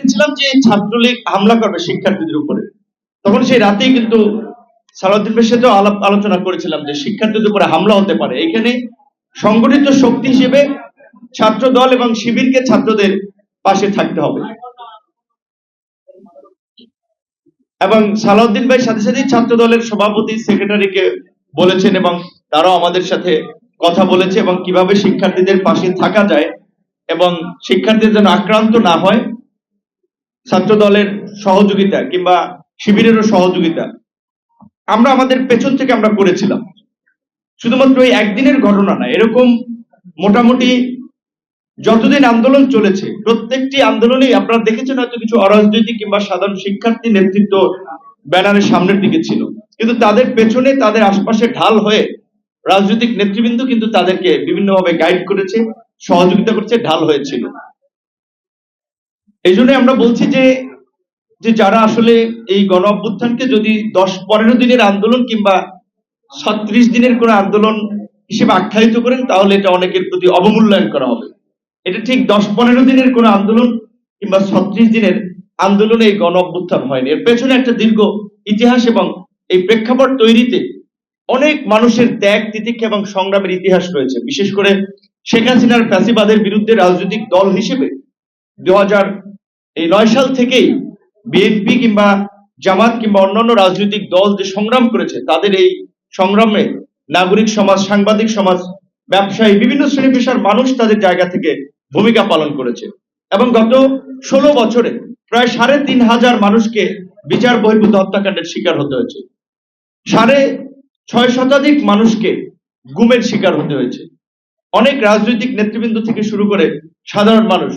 ছিলাম যে ছাত্রলীগ হামলা করবে শিক্ষার্থীদের উপরে। তখন সেই রাতেই কিন্তু সালাউদ্দিন ভাইয়ের সাথেও আলাপ আলোচনা করেছিলাম যে শিক্ষার্থীদের উপরে হামলা হতে পারে। এখানে সংগঠিত শক্তি হিসেবে ছাত্র দল এবং শিবিরকে ছাত্রদের পাশে থাকতে হবে। এবং সালাউদ্দিন ভাই সাথে সাথেই ছাত্র দলের সভাপতি, সেক্রেটারিকে বলেছেন এবং তারাও আমাদের সাথে কথা বলেছে এবং কীভাবে শিক্ষার্থীদের পাশে থাকা যায় এবং শিক্ষার্থীদের যেন আক্রান্ত না হয়। ছাত্র দলের সহযোগিতা কিংবা শিবিরেরও সহযোগিতা আমরা আমাদের পেছন থেকে আমরা করেছিলাম। শুধুমাত্র এই একদিনের ঘটনা না, এরকম মোটামুটি যতদিন আন্দোলন চলেছে, প্রত্যেকটি আন্দোলনেই আপনারা দেখেছেন হয়তো কিছু অরাজনৈতিক কিংবা সাধারণ শিক্ষার্থী নেতৃত্ব ব্যানারের সামনের দিকে ছিল। কিন্তু তাদের পেছনে তাদের আশপাশে ঢাল হয়ে রাজনৈতিক নেতৃবৃন্দ কিন্তু তাদেরকে বিভিন্নভাবে গাইড করেছে, সহযোগিতা করেছে, ঢাল হয়েছিল। এই জন্য আমরা বলছি যে যে যারা আসলে এই গণ অভ্যুত্থানকে যদি দশ পনেরো দিনের আন্দোলন কিংবা ছত্রিশ দিনের কোনো আন্দোলন হিসেবে আখ্যায়িত করেন, তাহলে এটা অনেকের প্রতি অবমূল্যায়ন করা হবে। এটা ঠিক দশ পনেরো দিনের কোনো আন্দোলন কিংবা ছত্রিশ দিনের আন্দোলনে এই গণ অভ্যুত্থান হয়নি। এর পেছনে একটা দীর্ঘ ইতিহাস এবং এই প্রেক্ষাপট তৈরিতে অনেক মানুষের ত্যাগ, তিতিক্ষা এবং সংগ্রামের ইতিহাস রয়েছে। বিশেষ করে শেখ হাসিনার ফ্যাসিবাদের বিরুদ্ধে রাজনৈতিক দল হিসেবে দু হাজার এই নয় সাল থেকেই বিএনপি কিংবা জামাত কিংবা অন্যান্য রাজনৈতিক দল যে সংগ্রাম করেছে, তাদের এই সংগ্রামে নাগরিক সমাজ, সাংবাদিক সমাজ, ব্যবসায়ী, বিভিন্ন শ্রেণি পেশার মানুষ তাদের জায়গা থেকে ভূমিকা পালন করেছে। এবং গত ষোলো বছরে প্রায় সাড়ে তিন হাজার মানুষকে বিচার বহির্ভূত হত্যাকাণ্ডের শিকার হতে হয়েছে। সাড়ে ছয় শতাধিক মানুষকে গুমের শিকার হতে হয়েছে। অনেক রাজনৈতিক নেতৃবৃন্দ থেকে শুরু করে সাধারণ মানুষ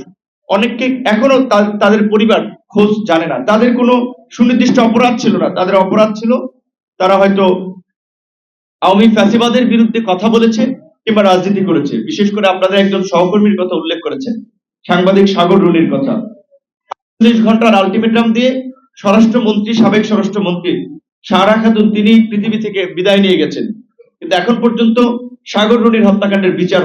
অনেককে এখনও তাদের পরিবার খোঁজ জানে না। তাদের কোনো সুনির্দিষ্ট অপরাধ ছিল না। তাদের অপরাধ ছিল তারা হয়তো আওয়ামী ফ্যাসিবাদের বিরুদ্ধে কথা বলেছে কিংবা রাজনীতি করেছে। বিশেষ করে আপনাদের একজন সহকর্মীর কথা উল্লেখ করেছেন, সাংবাদিক সাগর রুনির কথা। চল্লিশ ঘণ্টার আলটিমেটাম দিয়ে স্বরাষ্ট্রমন্ত্রী, সাবেক স্বরাষ্ট্রমন্ত্রী সারা খাতুন, তিনি পৃথিবী থেকে বিদায় নিয়ে গেছেন। কিন্তু এখন পর্যন্ত সাগর রুনির হত্যাকাণ্ডের বিচার